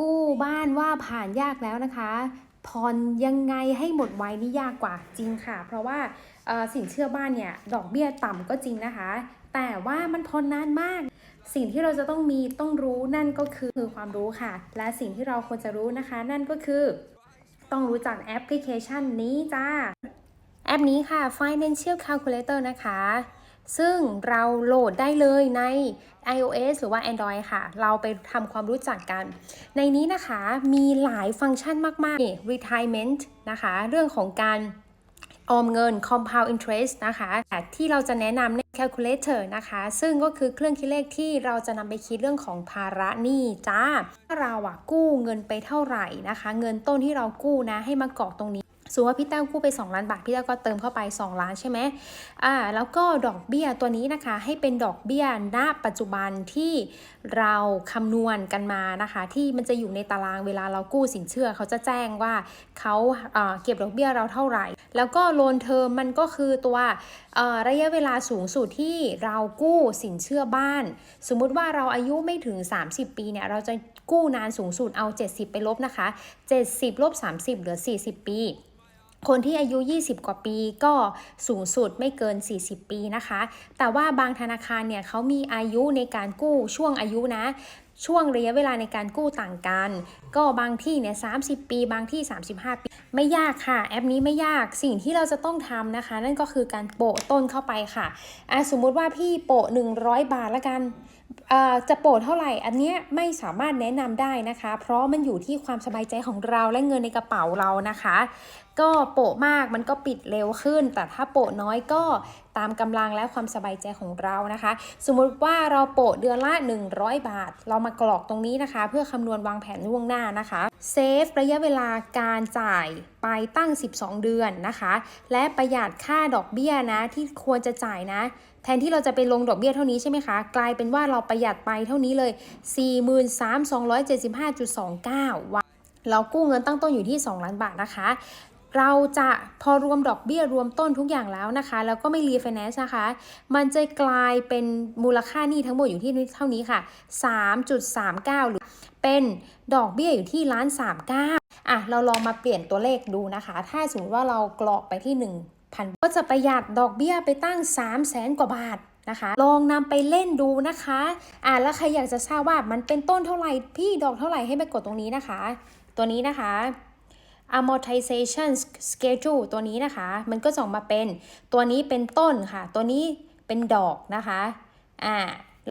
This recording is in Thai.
กู้บ้านว่าผ่านยากแล้วนะคะผ่อนยังไงให้หมดไวนี่ยากกว่าจริงค่ะ เพราะว่าสินเชื่อบ้านเนี่ยดอกเบี้ยต่ำก็จริงนะคะ แต่ว่ามันผ่อนนานมาก สิ่งที่เราจะต้องมีต้องรู้นั่นก็คือคือความรู้ค่ะ และสิ่งที่เราควรจะรู้นะคะ นั่นก็คือ ต้องรู้จักแอปพลิเคชันนี้จ้าแอปนี้ค่ะ Financial Calculator นะคะ ซึ่งเราโหลดได้เลยใน iOS หรือว่า Android ค่ะ เราไปทำความรู้จักกัน ในนี้นะคะมีหลายฟังก์ชันมากๆนี่ retirement นะคะ เรื่องของการออมเงิน compound interest นะคะที่เราจะแนะนำใน calculator นะคะ ซึ่งก็คือเครื่องคิดเลขที่เราจะนำไปคิดเรื่องของภาระหนี้จ้า ถ้าเราอะกู้เงินไปเท่าไหร่นะคะ เงินต้นที่เรากู้นะให้มาเกรอกตรงนี้ สมมติว่าพี่แต้วกู้ไป 2 ล้านบาท พี่แต้วก็เติมเข้าไป 2 ล้านใช่ไหมอ่า แล้วก็ดอกเบี้ยตัวนี้นะคะ ให้เป็นดอกเบี้ยณปัจจุบันที่เราคำนวณกันมานะคะ ที่มันจะอยู่ในตารางเวลาเรากู้สินเชื่อ เขาจะแจ้งว่าเขาเเก็บดอกเบี้ยเราเท่าไหร่ แล้วก็โลนเทอมมันก็คือตัวระยะเวลาสูงสุดที่เรากู้สินเชื่อบ้าน สมมุติว่าเราอายุไม่ถึง 30 ปีเนี่ย เราจะกู้นานสูงสุดเอา 70 ไปลบนะคะ 70ลบ30 เหลือ 40 ปี คนที่อายุ 20 กว่าปีก็สูงสุดไม่เกิน 40 ปีนะคะ แต่ว่าบางธนาคารเนี่ยเขามีอายุในการกู้ช่วงอายุนะ ช่วงระยะเวลาในการกู้ต่างกัน ก็บางที่เนี่ย 30 ปี บางที่ 35 ปี ไม่ยากค่ะ แอปนี้ไม่ยาก สิ่งที่เราจะต้องทำนะคะ นั่นก็คือการโปะต้นเข้าไปค่ะอะ สมมุติว่าพี่โปะ 100 บาทละกันจะโปะเท่าไหร่ อันเนี้ยไม่สามารถแนะนำได้นะคะ เพราะมันอยู่ที่ความสบายใจของเราและเงินในกระเป๋าเรานะคะ ก็โปะมากมันก็ปิดเร็วขึ้น แต่ถ้าโปะน้อยก็ตามกำลังและความสบายใจของเรานะคะ สมมุติว่าเราโปะเดือนละ 100 บาท เรามากรอกตรงนี้นะคะ เพื่อคำนวณวางแผนล่วงหน้านะคะเซฟระยะเวลาการจ่ายไปตั้ง 12 เดือนนะคะ และประหยัดค่าดอกเบี้ยนะที่ควรจะจ่ายนะ แทนที่เราจะไปลงดอกเบี้ยเท่านี้ใช่ไหมคะ กลายเป็นว่าเราประหยัดไปเท่านี้เลย 43,275.29วันเรากู้เงินตั้งต้นอยู่ที่ 2 ล้านบาทนะคะ เราจะพอรวมดอกเบี้ยรวมต้นทุกอย่างแล้วนะคะ แล้วก็ไม่รีไฟแนนซ์นะคะ มันจะกลายเป็นมูลค่านี้ทั้งหมดอยู่ที่เท่านี้ค่ะ 3.39 หรือเป็นดอกเบี้ยอยู่ที่ล้าน39 อะเราลองมาเปลี่ยนตัวเลขดูนะคะ ถ้าสมมติว่าเรากรอกไปที่ 1,000 ก็จะประหยัดดอกเบี้ยไปตั้ง 3 0 0แสนกว่าบาทนะคะลองนำไปเล่นดูนะคะอ่าแล้วใครอยากจะทราบว่ามันเป็นต้นเท่าไหร่พี่ดอกเท่าไหร่ให้ไปกดตรงนี้นะคะ ตัวนี้นะคะ amortization schedule ตัวนี้นะคะ มันก็จะออกมาเป็นตัวนี้เป็นต้นค่ะ ตัวนี้เป็นดอกนะคะอ่า